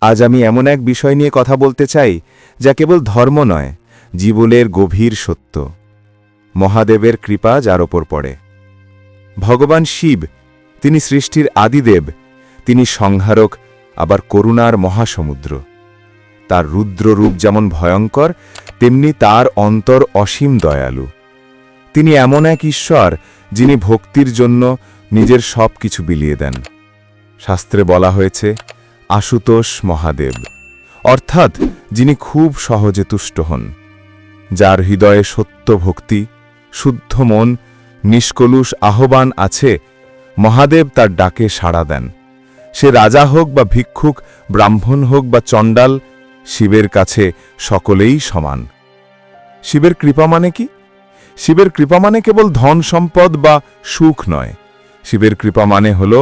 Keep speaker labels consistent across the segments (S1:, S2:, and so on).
S1: আজ আমি এমন এক বিষয় নিয়ে কথা বলতে চাই, যা কেবল ধর্ম নয়, জীবনের গভীর সত্য। মহাদেবের কৃপা যার ওপর পড়ে। ভগবান শিব, তিনি সৃষ্টির আদিদেব, তিনি সংহারক, আবার করুণার মহাসমুদ্র। তার রুদ্র রূপ যেমন ভয়ঙ্কর, তেমনি তার অন্তর অসীম দয়ালু। তিনি এমন এক ঈশ্বর, যিনি ভক্তির জন্য নিজের সব কিছু বিলিয়ে দেন। শাস্ত্রে বলা হয়েছে আশুতোষ মহাদেব, অর্থাৎ যিনি খুব সহজে তুষ্ট হন, যার হৃদয়ে সত্য ভক্তি শুদ্ধ মন, নিষ্কলুষ আহ্বান আছে, মহাদেব তার ডাকে সাড়া দেন। সে রাজা হোক বা ভিক্ষুক, ব্রাহ্মণ হোক বা চণ্ডাল, শিবের কাছে সকলেই সমান। শিবের কৃপা মানে কি? শিবের কৃপা মানে কেবল ধন সম্পদ বা সুখ নয়। শিবের কৃপা মানে হল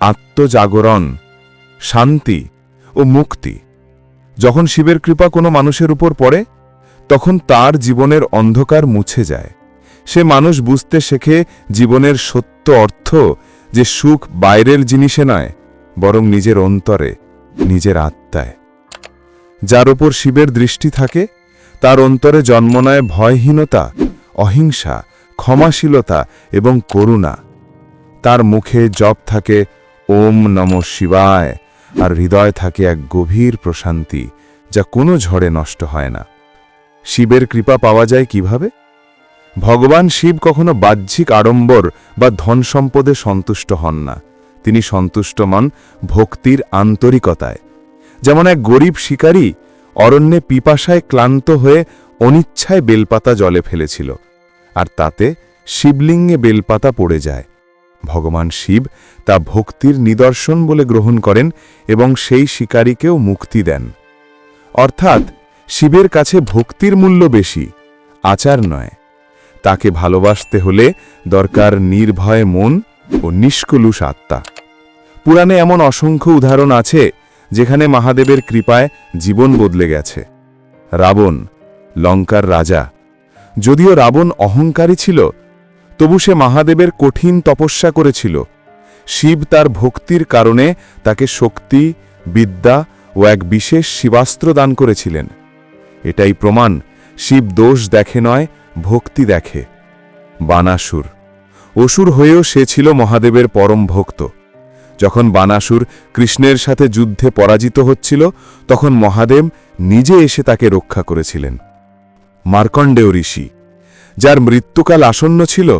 S1: আত্মজাগরণ। শান্তি ও মুক্তি। যখন শিবের কৃপা কোনো মানুষের উপর পড়ে, তখন তার জীবনের অন্ধকার মুছে যায়। সে মানুষ বুঝতে শেখে জীবনের সত্য অর্থ যে সুখ বাইরের জিনিসে নয়, বরং নিজের অন্তরে, নিজের আত্মায়। যার ওপর শিবের দৃষ্টি থাকে, তার অন্তরে জন্ম নেয় ভয়হীনতা, অহিংসা, ক্ষমাশীলতা এবং করুণা। তার মুখে জপ থাকে, ওম নম শিবায়। আর হৃদয় থাকে এক গভীর প্রশান্তি যা কোনো ঝড়ে নষ্ট হয় না। শিবের কৃপা পাওয়া যায় কীভাবে? ভগবান শিব কখনো বাহ্যিক আড়ম্বর বা ধন সম্পদে সন্তুষ্ট হন না। তিনি সন্তুষ্ট মন ভক্তির আন্তরিকতায়। যেমন এক গরিব শিকারী অরণ্যে পিপাসায় ক্লান্ত হয়ে অনিচ্ছায় বেলপাতা জলে ফেলেছিল, আর তাতে শিবলিঙ্গে বেলপাতা পড়ে যায়। ভগবান শিব তা ভক্তির নিদর্শন বলে গ্রহণ করেন এবং সেই শিকারীকেও মুক্তি দেন। অর্থাৎ শিবের কাছে ভক্তির মূল্য বেশি, আচার নয়। তাকে ভালোবাসতে হলে দরকার নির্ভয় মন ও নিষ্কলুষ আত্মা। পুরাণে এমন অসংখ্য উদাহরণ আছে যেখানে মহাদেবের কৃপায় জীবন বদলে গেছে। রাবণ, লঙ্কার রাজা, যদিও রাবণ অহংকারী ছিল তবু সে মহাদেবের কঠিন তপস্যা করেছিল। শিব তার ভক্তির কারণে তাকে শক্তি, বিদ্যা ও এক বিশেষ শিবাস্ত্র দান করেছিলেন। এটাই প্রমাণ, শিব দোষ দেখে নয়, ভক্তি দেখে। বানাসুর। অসুর হয়েও সে ছিল মহাদেবের পরম ভক্ত। যখন বানাসুর কৃষ্ণের সাথে যুদ্ধে পরাজিত হচ্ছিল, তখন মহাদেব নিজে এসে তাকে রক্ষা করেছিলেন। মার্কণ্ডেয় ঋষি। যার মৃত্যুকাল আসন্ন ছিল,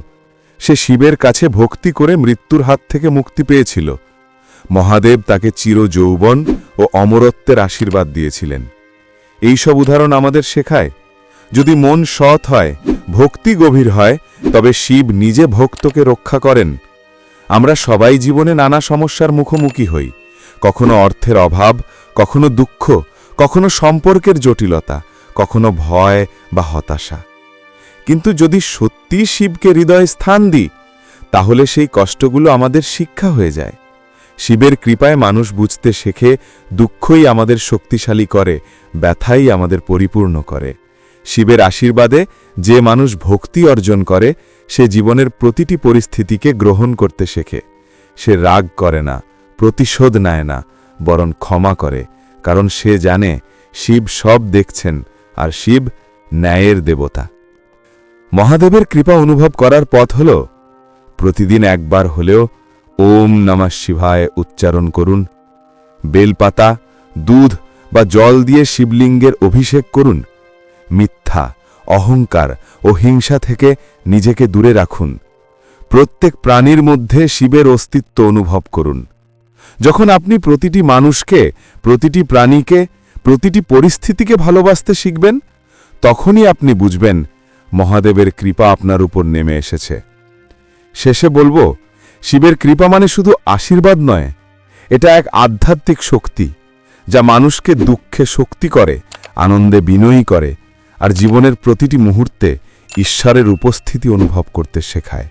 S1: সে শিবের কাছে ভক্তি করে মৃত্যুর হাত থেকে মুক্তি পেয়েছিল। মহাদেব তাকে চির যৌবন ও অমরত্বের আশীর্বাদ দিয়েছিলেন। এই সব উদাহরণ আমাদের শেখায়, যদি মন সৎ হয়, ভক্তি গভীর হয়, তবে শিব নিজে ভক্তকে রক্ষা করেন। আমরা সবাই জীবনে নানা সমস্যার মুখোমুখি হই, কখনো অর্থের অভাব, কখনো দুঃখ, কখনো সম্পর্কের জটিলতা, কখনো ভয় বা হতাশা। কিন্তু যদি সত্যি শিবকে হৃদয়ে স্থান দিই, তাহলে সেই কষ্টগুলো আমাদের শিক্ষা হয়ে যায়। শিবের কৃপায় মানুষ বুঝতে শেখে, দুঃখই আমাদের শক্তিশালী করে, ব্যথাই আমাদের পরিপূর্ণ করে। শিবের আশীর্বাদে যে মানুষ ভক্তি অর্জন করে, সে জীবনের প্রতিটি পরিস্থিতিকে গ্রহণ করতে শেখে। সে রাগ করে না, প্রতিশোধ নেয় না, বরং ক্ষমা করে, কারণ সে জানে শিব সব দেখছেন, আর শিব ন্যায়ের দেবতা। মহাদেবের কৃপা অনুভব করার পথ হল, প্রতিদিন একবার হলেও ওম নমঃ শিভায় উচ্চারণ করুন, বেলপাতা, দুধ বা জল দিয়ে শিবলিঙ্গের অভিষেক করুন, মিথ্যা, অহংকার ও হিংসা থেকে নিজেকে দূরে রাখুন, প্রত্যেক প্রাণীর মধ্যে শিবের অস্তিত্ব অনুভব করুন। যখন আপনি প্রতিটি মানুষকে, প্রতিটি প্রাণীকে, প্রতিটি পরিস্থিতিকে ভালোবাসতে শিখবেন, তখনই আপনি বুঝবেন মহাদেবের কৃপা আপনার উপর নেমে এসেছে। শেষে বলব, শিবের কৃপা মানে শুধু আশীর্বাদ নয়, এটা এক আধ্যাত্মিক শক্তি, যা মানুষকে দুঃখে শক্তি করে, আনন্দে বিনয়ী করে, আর জীবনের প্রতিটি মুহূর্তে ঈশ্বরের উপস্থিতি অনুভব করতে শেখায়।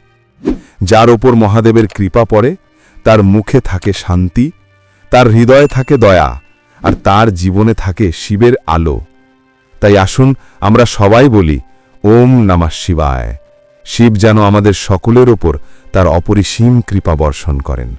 S1: যার ওপর মহাদেবের কৃপা পড়ে, তার মুখে থাকে শান্তি, তার হৃদয়ে থাকে দয়া, আর তার জীবনে থাকে শিবের আলো। তাই আসুন আমরা সবাই বলি ওম নমঃ শিবায়। শিব যেন আমাদের সকলের ওপর তার অপরিসীম কৃপা বর্ষণ করেন।